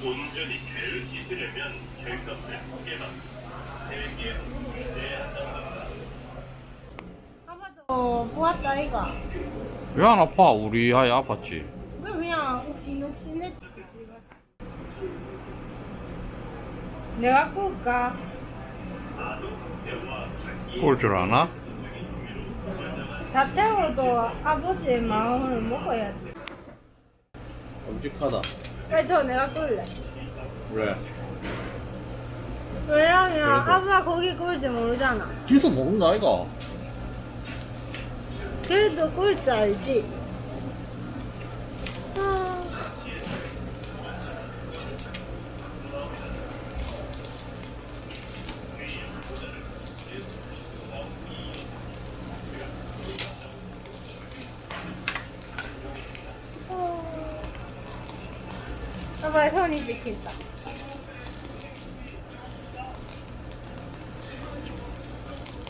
온전히 죄를 씻으려면 결석을 깨만 세계 아빠도 보았다 이가 왜안 아파? 우리 아이 아팠지. 그럼 그냥 욱신욱신했지 내가 꿀까? 꼴줄 아나? 다 태워도 아버지의 마음을 먹어야지 끔찍하다. 그래 저 내가 꿀래 왜? 왜냐면 아빠 거기 꿀지 모르잖아 뒤도 모른다 아이가. 그래도 꿀지 알지? 아빠의 손이 찍힌다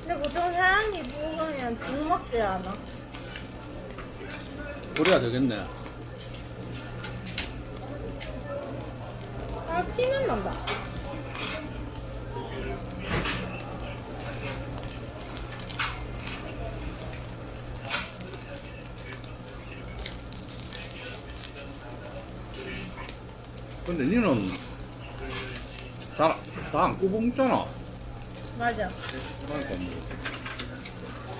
근데 보통 사람이 먹으면 죽 먹지 않아? 그래야 되겠네. 아, 피는 난다. 근데 니는 잘안 굽어먹잖아. 맞아. 그러니까 뭐.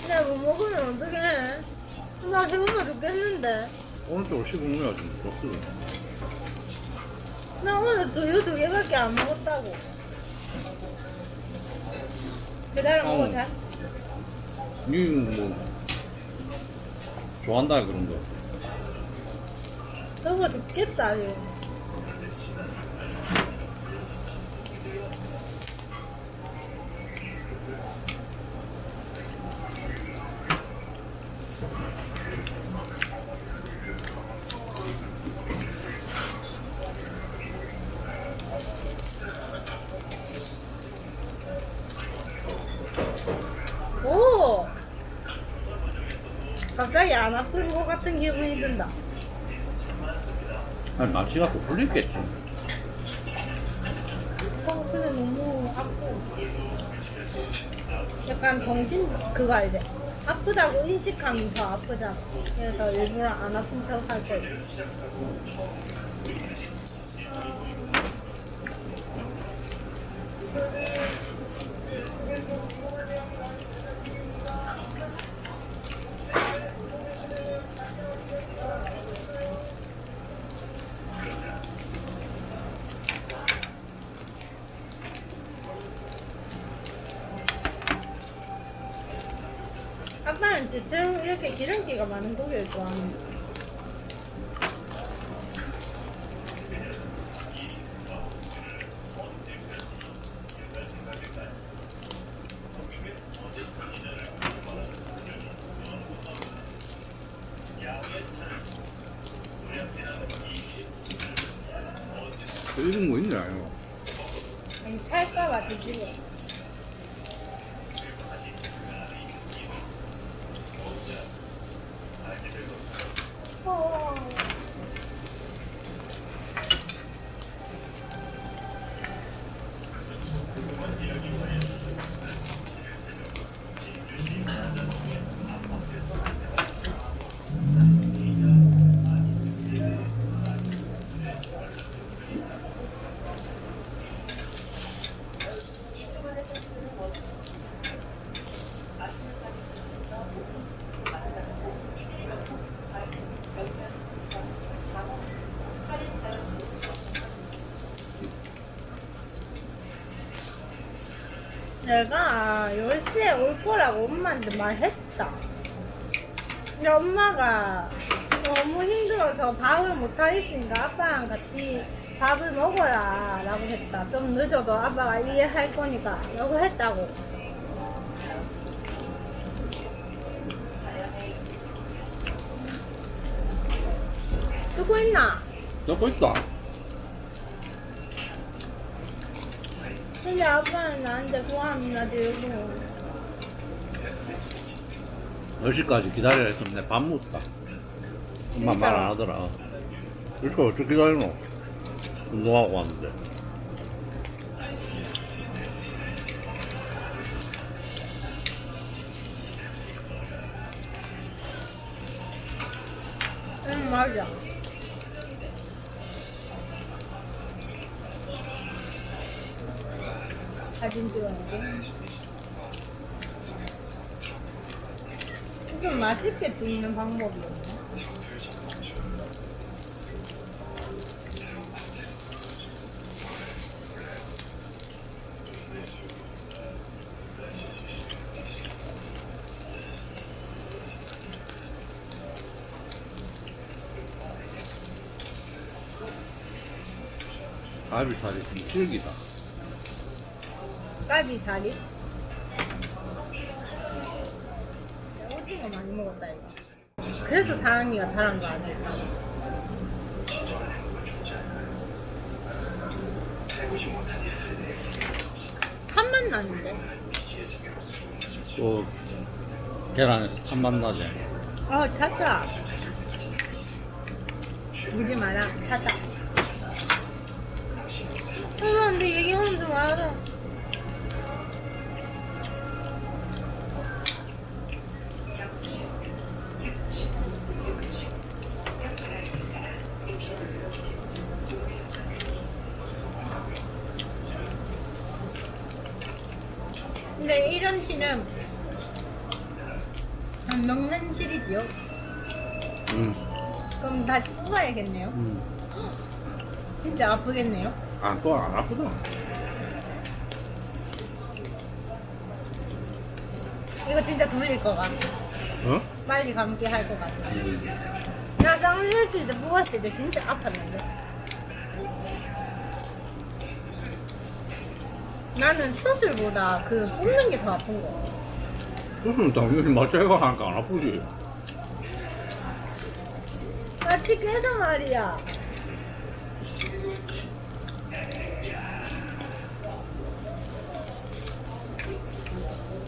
근데 못 먹으면 어떡해. 나 배고파 죽겠는데. 오른쪽으로 씹어먹어야지. 좋거든. 나 오늘 두유 두 개밖에 안 먹었다고. 배달 어. 먹어도 돼? 니뭐 좋아한다 그런 거. 배고파 죽겠다, 지금. 오! 갑자기 안 아픈 것 같은 기분이 든다. 아니 날씨가 또 풀리겠지. 어, 근데 너무 아프. 약간 정신 그거 알지? 아프다고 인식하면 더 아프잖아. 그래서 일부러 안 아픈 척 할 거야. 아빠는 대체로 이렇게 기름기가 많은 고기를 좋아하는 거 이런 거 있네 이거. 아니 살까봐 뒤집어. 어. 내가 10시에 올 거라고 엄마한테 말했다. 근데 엄마가 너무 힘들어서 밥을 못 하겠으니까 아빠랑 같이 밥을 먹어라 라고 했다. 좀 늦어도 아빠가 이해할 거니까 라고 했다고. 듣고 있나? 넣고 있다. 근데 아빠는 나한테 좋아합니다, 들고. 10시까지 기다려야 했으면 내밥 묻다. 엄마 말 안 하더라. 이렇게 어떻게 기다리노? 운동하고 왔는데. 좀 맛있게 찍는 방법이었네. 갈비살이 좀 질기다. 갈비 다리. 오징어 많이 먹었다 이거. 그래서 사랑니가 잘한 거 아닐까? 한맛 나는데? 또 계란에서 탄맛 나지. 어, 찼다. 물지 마라, 찼다. 어, 근데 얘기하면 좀 알아. 근데 이런 시는 안 먹는 실이지요? 응. 그럼 다시 뽑아야겠네요. 응. 진짜 아프겠네요. 아, 또 안 아프다. 이거 진짜 돌릴 것 같아. 어? 빨리 감기 할 것 같아. 응. 나 쌍꺼풀 때 뽑았을 때 진짜 아팠는데. 나는 수술보다 그 뽑는 게 더 아픈 거. 수술은 당연히 맞춰가 하니까 안 아프지. 같이 깨서 말이야.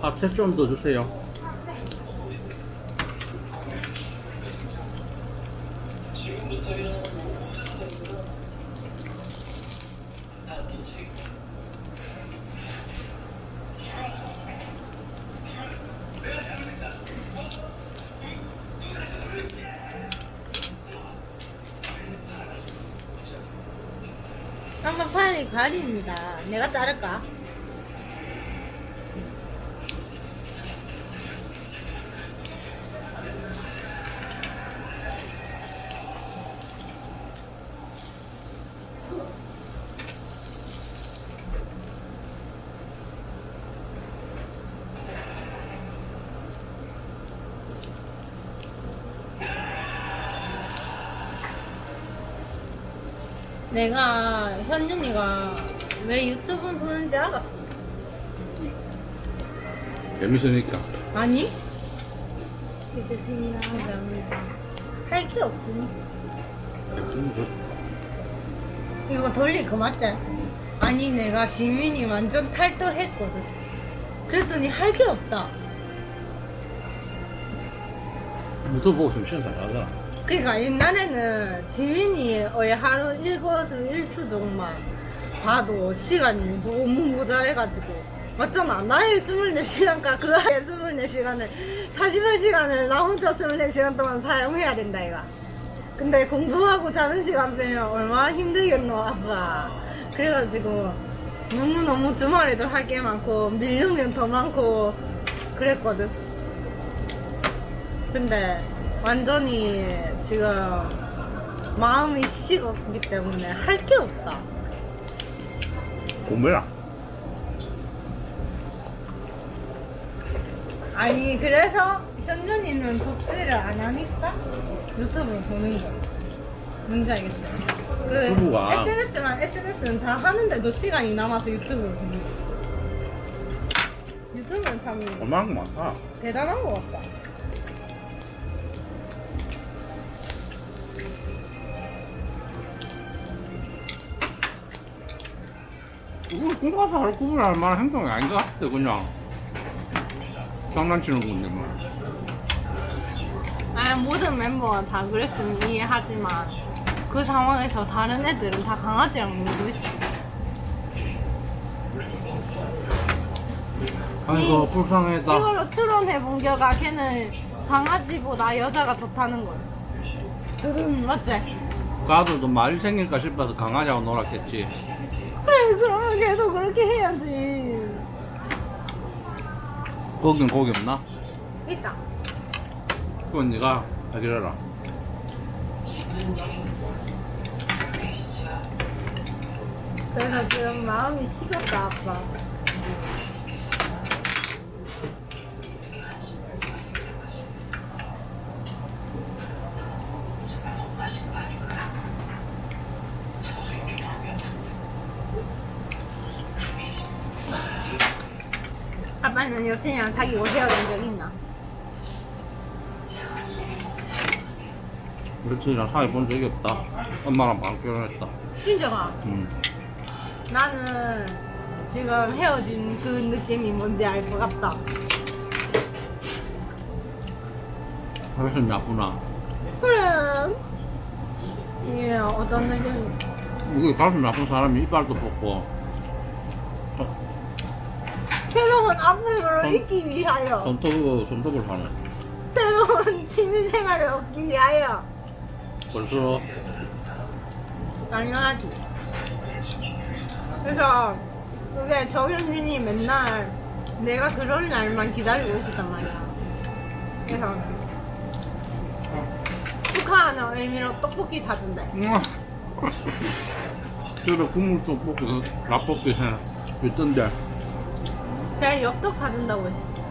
파채 좀 더 주세요. 한번 빨리 가리입니다. 내가 자를까? 내가 현준이가 왜 유튜브 보는지 알았어. 재밌으니까. 아니? 믿으시나 감사합니다. 할 게 없으니. 좀 더. 이거 돌릴 거 맞지? 아니 내가 지민이 완전 탈도했거든. 그랬더니 할 게 없다. 유튜브 보고 시간 잘 가잖아. 그러니까 옛날에는 지민이 거의 하루 일거수 일투동만 봐도 시간이 너무 모자해가지고 맞잖아 나의 24시간과 그 아이의 24시간을 48시간을 나 혼자 24시간 동안 사용해야 된다 이가 근데 공부하고 자는 시간 빼면 얼마나 힘들겠노 아빠. 그래가지고 너무너무 주말에도 할 게 많고 밀리면 더 많고 그랬거든. 근데 완전히 지금 마음이 식었기 때문에 할 게 없다. 공부해라. 아니 그래서 현준이는 독지를 안 하니까 유튜브 보는 거. 뭔지 알겠어요? 그 부부가. SNS랑 SNS는 다 하는데도 시간이 남아서 유튜브를 봅니다. 유튜브는 참 얼마나 많다. 대단한 것 같다. 이거 꿈가서 구분할 만한 행동이 아닌 것 같아, 그냥. 장난치는 건데, 뭐. 아 모든 멤버가 다 그랬으면 이해하지만 그 상황에서 다른 애들은 다 강아지랑 놀고 있었어. 아이고, 이- 불쌍했다. 이걸로 트럼해본 겨가 걔는 강아지보다 여자가 좋다는 거야. 음, 맞지? 그 아들도 말이 생길까 싶어서 강아지하고 놀았겠지. 그래 그러면 계속 그렇게 해야지. 거긴 고기 없나? 있다. 그건 네가 해결해라. 그래서 지금 마음이 식었다 아빠. 아빠는 여친이랑 사귀고 헤어진 적 있나? 그렇지랑 사귀 본 적이 없다. 엄마랑 바로 결혼했다. 인정아. 음. 나는 지금 헤어진 그 느낌이 뭔지 알 것 같다. 가슴이 아프나? 그래. 이게 어떤 느낌? 이게 가슴이 아픈 사람이 이빨도 뽑고 새로운 어. 잊기 위하여 손톱, 손톱을 하네. 새로운 취미생활을 얻기 위하여 벌써 당연하지. 그래서 그게 정현준이 맨날 내가 그런 날만 기다리고 있었단 말이야. 그래서 축하하는 의미로 떡볶이 사준대. 저래 국물 떡볶이, 라볶이 해. 있던데. 그냥 엽떡 사준다고 했어.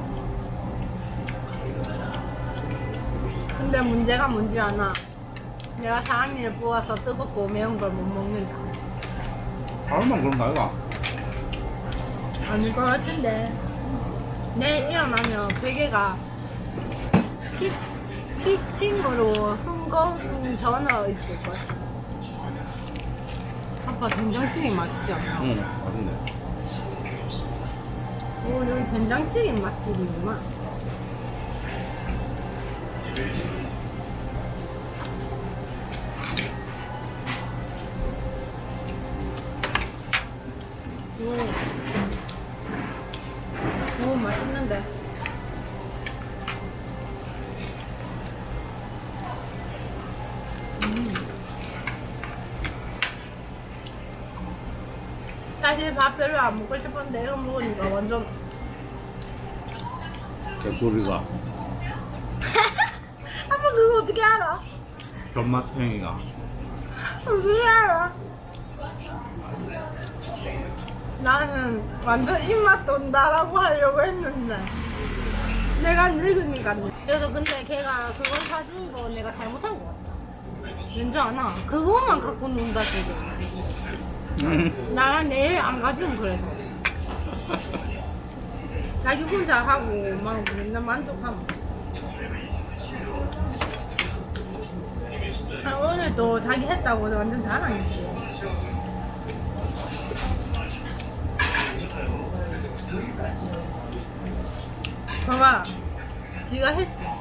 근데 문제가 뭔지 아나? 내가 사랑니를 뽑아서 뜨겁고 매운 걸 못 먹는다. 다른만 그런 거 아이가? 아닐 것 같은데. 내일 일어나면 베개가 피, 피칭으로 흥건 전어 있을걸. 아빠 된장찌개 맛있지 않나? 응, 맛있네. 오, 여기 된장찌개 맛집이구만. 오, 오 맛있는데. 사실 밥 별로 안 먹고 싶었는데 이거 먹으니까 완전 개꿀이가. 아빠 그거 어떻게 알아? 존맛탱이가. 어떻게 알아? 나는 완전 입맛 돈다라고 하려고 했는데 내가 늙으니까 그래서 근데 걔가 그걸 사준 거 내가 잘못한 거 같다 왠지 아나 그것만 갖고 논다 지금 음. 나랑 내일 안 가지면 그래서. 자기 혼자 하고 막 맨날 만족하면 아, 오늘도 자기 했다고 완전 자랑했어. 봐봐. 지가 했어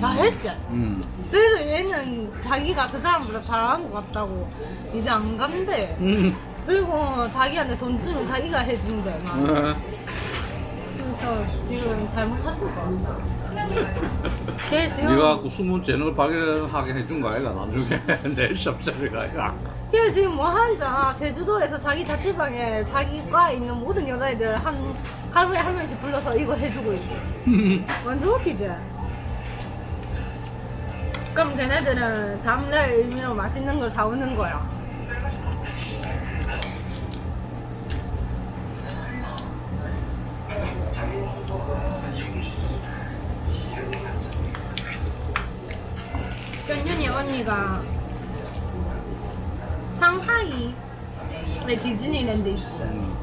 잘했지? 음. 그래서 얘는 자기가 그 사람보다 잘하는 것 같다고 이제 안 간대 음. 그리고 자기한테 돈 주면 자기가 해준대 막. 음. 그래서 지금 잘못 거 같다 걔 지금 네가 갖고 숨은 재능을 발견하게 해준 거 아이가 나중에 내 시합자리가 아이가 걔 지금 뭐 하잖아 제주도에서 자기 자취방에 자기 과에 있는 모든 여자애들 한 하루에 한 명씩 불러서 이거 해주고 있어 완전 웃기지? 그럼 걔네들은 다음날 의미로 맛있는 걸 사오는 거야 현윤이 언니가 왜 디즈니랜드 있지? 음.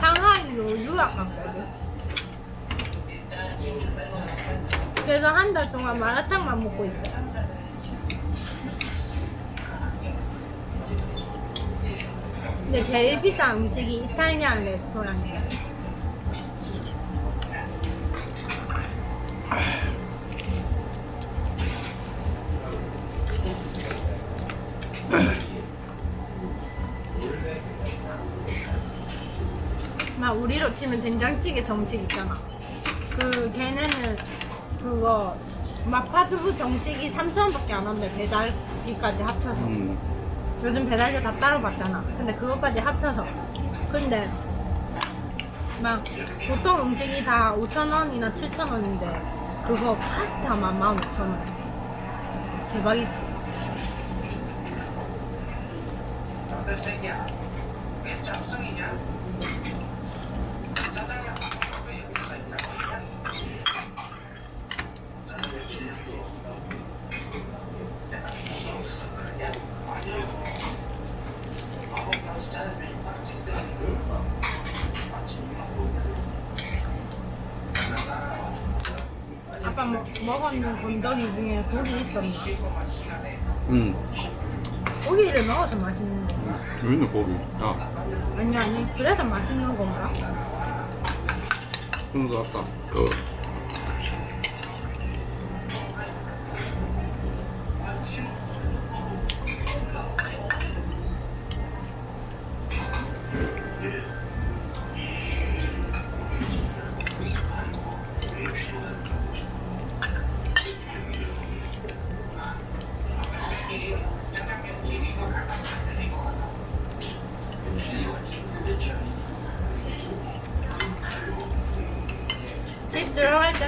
상하이로 유학 갔거든. 그래서 한 달 동안 마라탕만 먹고 있대. 근데 제일 비싼 음식이 이탈리안 레스토랑이야. 막 우리로 치면 된장찌개 정식 있잖아. 그 걔네는 그거 마파두부 정식이 3,000원밖에 안 한대 배달비까지 합쳐서. 음. 요즘 배달료 다 따로 받잖아. 근데 그것까지 합쳐서. 근데 막 보통 음식이 다 5,000원이나 7,000원인데 그거 파스타만 15,000원. 대박이지. 먹, 먹었는 건더기 중에 고기 있었나? 음. 고기를 넣어서 맛있는 거. 여기는 고기. 아, 아니 아니 그래서 맛있는 건가? 그런 거같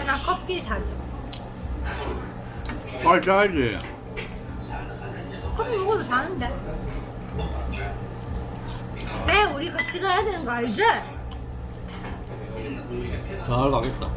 때나 커피 사줘. 빨리 짜야지. 커피 먹어도 자는데. 네, 우리 같이 가야 되는 거 알지? 잘 가겠다.